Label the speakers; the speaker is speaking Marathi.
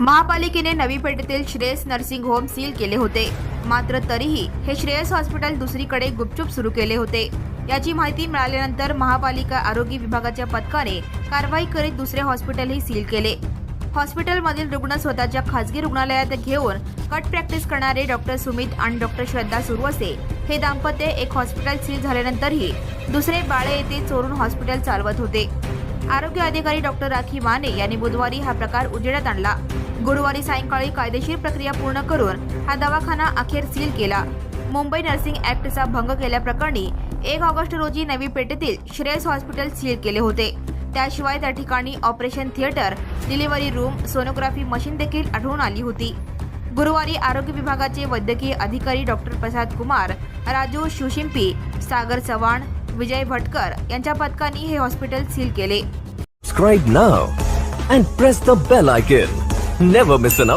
Speaker 1: महापालिकेने नवी पेठेतील श्रेयस नर्सिंग होम सील केले होते. मात्र तरीही हे श्रेयस हॉस्पिटल दुसरीकडे गुपचूप सुरू केले होते. याची माहिती मिळाल्यानंतर महापालिका आरोग्य विभागाच्या पथकाने कारवाई करीत दुसरे हॉस्पिटलही सील केले. हॉस्पिटलमधील रुग्ण स्वतःच्या खासगी रुग्णालयात घेऊन कट प्रॅक्टिस करणारे डॉक्टर सुमित आणि डॉक्टर श्रद्धा सुरवसे हे दाम्पत्य एक हॉस्पिटल सील झाल्यानंतरही दुसरे बाळे येथे चोरून हॉस्पिटल चालवत होते. आरोग्य अधिकारी डॉक्टर राखी माने यांनी बुधवारी हा प्रकार उजेडात आणला. गुरुवारी सायंकाळी कायदेशीर प्रक्रिया पूर्ण करून हा दवाखाना अखेर सील केला. मुंबई नर्सिंग ऍक्टचा भंग केल्याप्रकरणी एक ऑगस्ट रोजी नवी पेठेतील श्रेयस हॉस्पिटल सील केले होते. त्याशिवाय त्या ठिकाणी operation theatre delivery room sonography machine देखील आढळून आली होती. गुरुवारी आरोग्य विभागाचे वैद्यकीय अधिकारी डॉक्टर प्रसाद कुमार राजू शिवशिंपी सागर चव्हाण विजय भटकर यांच्या पथकांनी हे हॉस्पिटल सील केले.
Speaker 2: Subscribe now and press the bell icon. Never